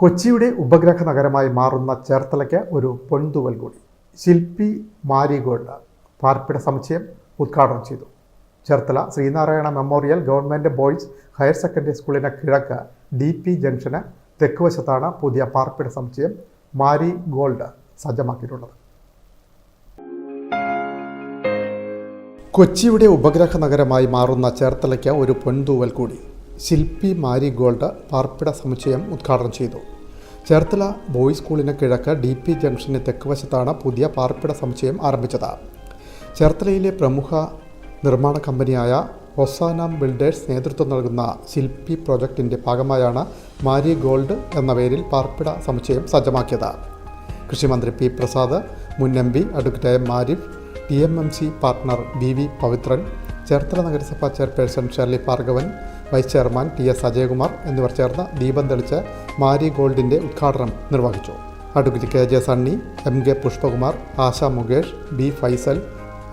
കൊച്ചിയുടെ ഉപഗ്രഹ നഗരമായി മാറുന്ന ചേർത്തലയ്ക്ക് ഒരു പൊൻതുവൽ കൂടി. ശില്പി മാരിഗോൾഡ് പാർപ്പിട സമുച്ചയം ഉദ്ഘാടനം ചെയ്തു. Cherthala Sreenarayana memorial government boys higher secondary സ്കൂളിന് കിഴക്ക് ഡി പി ജംഗ്ഷന് തെക്കുവശത്താണ് പുതിയ പാർപ്പിട സമുച്ചയം മാരി ഗോൾഡ് സജ്ജമാക്കിയിട്ടുള്ളത്. കൊച്ചിയുടെ ഉപഗ്രഹ നഗരമായി മാറുന്ന ചേർത്തലയ്ക്ക് ഒരു പൊൻതൂവൽ കൂടി. ശില്പി മാരി ഗോൾഡ് പാർപ്പിട സമുച്ചയം ഉദ്ഘാടനം ചെയ്തു. ചേർത്തല ബോയ്സ് സ്കൂളിന് കിഴക്ക് ഡി പി ജംഗ്ഷന് തെക്കുവശത്താണ് പുതിയ പാർപ്പിട സമുച്ചയം ആരംഭിച്ചത്. ചേർത്തലയിലെ പ്രമുഖ നിർമ്മാണ കമ്പനിയായ ഒസാനാം ബിൽഡേഴ്സ് നേതൃത്വം നൽകുന്ന ശില്പി പ്രോജക്റ്റിന്റെ ഭാഗമായാണ് മാരി ഗോൾഡ് എന്ന പേരിൽ പാർപ്പിട സമുച്ചയം സജ്ജമാക്കിയത്. കൃഷിമന്ത്രി പി പ്രസാദ് മുൻ M P advocate M T M M C partner B V Pavithran Cherthala നഗരസഭാ chairperson Sherly Bhargavan vice chairman T S Ajayakumar എന്നിവർ ചേർന്ന് ദീപം തെളിച്ച് മാരി ഗോൾഡിന്റെ ഉദ്ഘാടനം നിർവഹിച്ചു. Advocate K J Sunny M K Pushpakumar Asha Mukesh B Faisal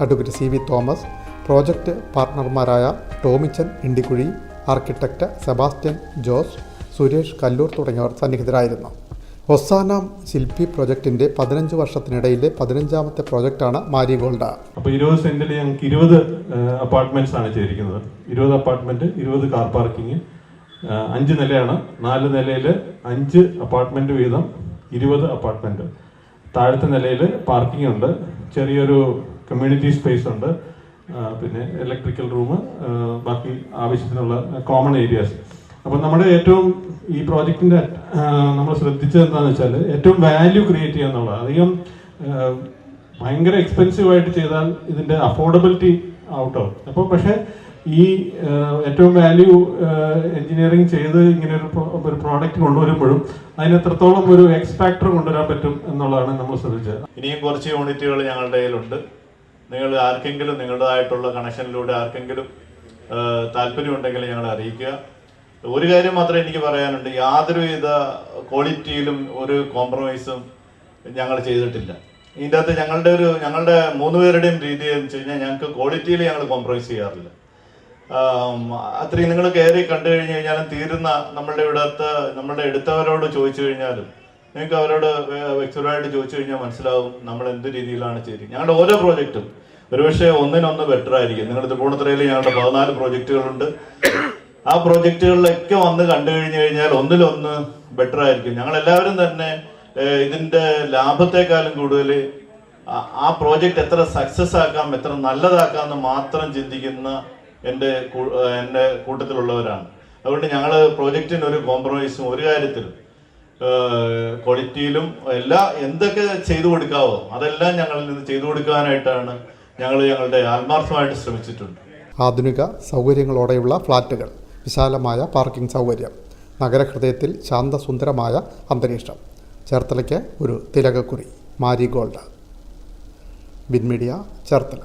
advocate C V Thomas project പാർട്ണർമാരായ Tomichan Indikkuzhi architect Sebastian Jose Suresh Kallur തുടങ്ങിയവർ സന്നിഹിതരായിരുന്നു. ഒസാനാം ശില്പി പ്രൊജക്ടിന്റെ പതിനഞ്ച് വർഷത്തിനിടയിലെ പതിനഞ്ചാമത്തെ പ്രോജക്റ്റാണ് മാരി ഗോൾഡ് അപ്പൊ ഇരുപത് സെന്റിൽ ഞങ്ങൾക്ക് ഇരുപത് അപ്പാർട്ട്മെന്റ്സ് ആണ് ചെയ്തിരിക്കുന്നത്. ഇരുപത് അപ്പാർട്ട്മെന്റ് ഇരുപത് കാർ പാർക്കിംഗ് അഞ്ച് നിലയാണ്. നാല് നിലയിൽ അഞ്ച് അപ്പാർട്ട്മെന്റ് വീതം ഇരുപത് അപ്പാർട്ട്മെന്റ് താഴത്തെ നിലയിൽ പാർക്കിംഗ് ഉണ്ട്. ചെറിയൊരു കമ്മ്യൂണിറ്റി സ്പേസ് ഉണ്ട്. പിന്നെ ഇലക്ട്രിക്കൽ റൂം ബാക്കി ആവശ്യത്തിനുള്ള കോമൺ ഏരിയാസ് അപ്പൊ നമ്മുടെ ഏറ്റവും ഈ പ്രോജക്റ്റിന്റെ നമ്മൾ ശ്രദ്ധിച്ചത് എന്താണെന്ന് വെച്ചാൽ ഏറ്റവും വാല്യൂ ക്രിയേറ്റ് ചെയ്യുക എന്നുള്ളത് അധികം ഭയങ്കര എക്സ്പെൻസീവ് ആയിട്ട് ചെയ്താൽ ഇതിന്റെ അഫോർഡബിലിറ്റി ഔട്ട് ആവും. അപ്പോൾ പക്ഷേ ഈ ഏറ്റവും വാല്യൂ എഞ്ചിനീയറിംഗ് ചെയ്ത് ഇങ്ങനെ ഒരു ഒരു പ്രോഡക്റ്റ് കൊണ്ടുവരുമ്പോഴും അതിന് എത്രത്തോളം ഒരു എക്സ് ഫാക്ടർ കൊണ്ടുവരാൻ പറ്റും എന്നുള്ളതാണ് നമ്മൾ ശ്രദ്ധിച്ചത്. ഇനിയും കുറച്ച് യൂണിറ്റുകൾ ഞങ്ങളുടെ കയ്യിലുണ്ട്. നിങ്ങൾ ആർക്കെങ്കിലും നിങ്ങളുടേതായിട്ടുള്ള കണക്ഷനിലൂടെ ആർക്കെങ്കിലും താല്പര്യമുണ്ടെങ്കിൽ ഞങ്ങളെ അറിയിക്കുക. ഒരു കാര്യം മാത്രമേ എനിക്ക് പറയാനുണ്ട്. യാതൊരുവിധ ക്വാളിറ്റിയിലും ഒരു കോംപ്രമൈസും ഞങ്ങൾ ചെയ്തിട്ടില്ല. ഇതിന്റെ അകത്ത് ഞങ്ങളുടെ ഒരു ഞങ്ങളുടെ മൂന്ന് പേരുടെയും രീതി എന്ന് വെച്ച് കഴിഞ്ഞാൽ ഞങ്ങൾക്ക് ക്വാളിറ്റിയിൽ ഞങ്ങൾ കോംപ്രമൈസ് ചെയ്യാറില്ല. അത്രയും നിങ്ങൾ കയറി കണ്ടു കഴിഞ്ഞു കഴിഞ്ഞാലും തീരുന്ന നമ്മളുടെ ഇവിടുത്തെ നമ്മളുടെ എടുത്തവരോട് ചോദിച്ചു കഴിഞ്ഞാലും നിങ്ങൾക്ക് അവരോട് വ്യക്തിപരമായിട്ട് ചോദിച്ചു കഴിഞ്ഞാൽ മനസ്സിലാവും നമ്മൾ എന്ത് രീതിയിലാണ് ചെയ്തിരിക്കുന്നത്. ഞങ്ങളുടെ ഓരോ പ്രോജക്റ്റും ഒരുപക്ഷെ ഒന്നിനൊന്ന് ബെറ്റർ ആയിരിക്കും. നിങ്ങളുടെ തൃപ്പൂണിത്തുറയിൽ ഞങ്ങളുടെ പതിനാല് പ്രോജക്റ്റുകളുണ്ട്. ആ പ്രോജക്റ്റുകളിലൊക്കെ വന്ന് കണ്ടു കഴിഞ്ഞു കഴിഞ്ഞാൽ ഒന്നിലൊന്ന് ബെറ്റർ ആയിരിക്കും. ഞങ്ങൾ എല്ലാവരും തന്നെ ഏഹ്, ഇതിന്റെ ലാഭത്തെക്കാളും കൂടുതൽ ആ- പ്രോജക്റ്റ് എത്ര സക്സസ് ആക്കാം എത്ര നല്ലതാക്കാം എന്ന് മാത്രം ചിന്തിക്കുന്ന എന്റെ എന്റെ കൂട്ടത്തിലുള്ളവരാണ്. അതുകൊണ്ട് ഞങ്ങൾ പ്രോജക്റ്റിന് ഒരു കോംപ്രമൈസും ഒരു കാര്യത്തിലും ക്വാളിറ്റിയിലും എല്ലാ എന്തൊക്കെ ചെയ്തു കൊടുക്കാവോ അതെല്ലാം ഞങ്ങളിൽ നിന്ന് ചെയ്തു കൊടുക്കാനായിട്ടാണ് ഞങ്ങൾ ഞങ്ങളുടെ ആത്മാർത്ഥമായിട്ട് ശ്രമിച്ചിട്ടുണ്ട്. ആധുനിക സൗകര്യങ്ങളോടെയുള്ള ഫ്ലാറ്റുകൾ വിശാലമായ പാർക്കിംഗ് സൗകര്യം നഗരഹൃദയത്തിൽ ശാന്തസുന്ദരമായ അന്തരീക്ഷം. ചേർത്തലയ്ക്ക് ഒരു തിലകക്കുറി മാരി ഗോൾഡ് ബിൻമീഡിയ ചേർത്തല.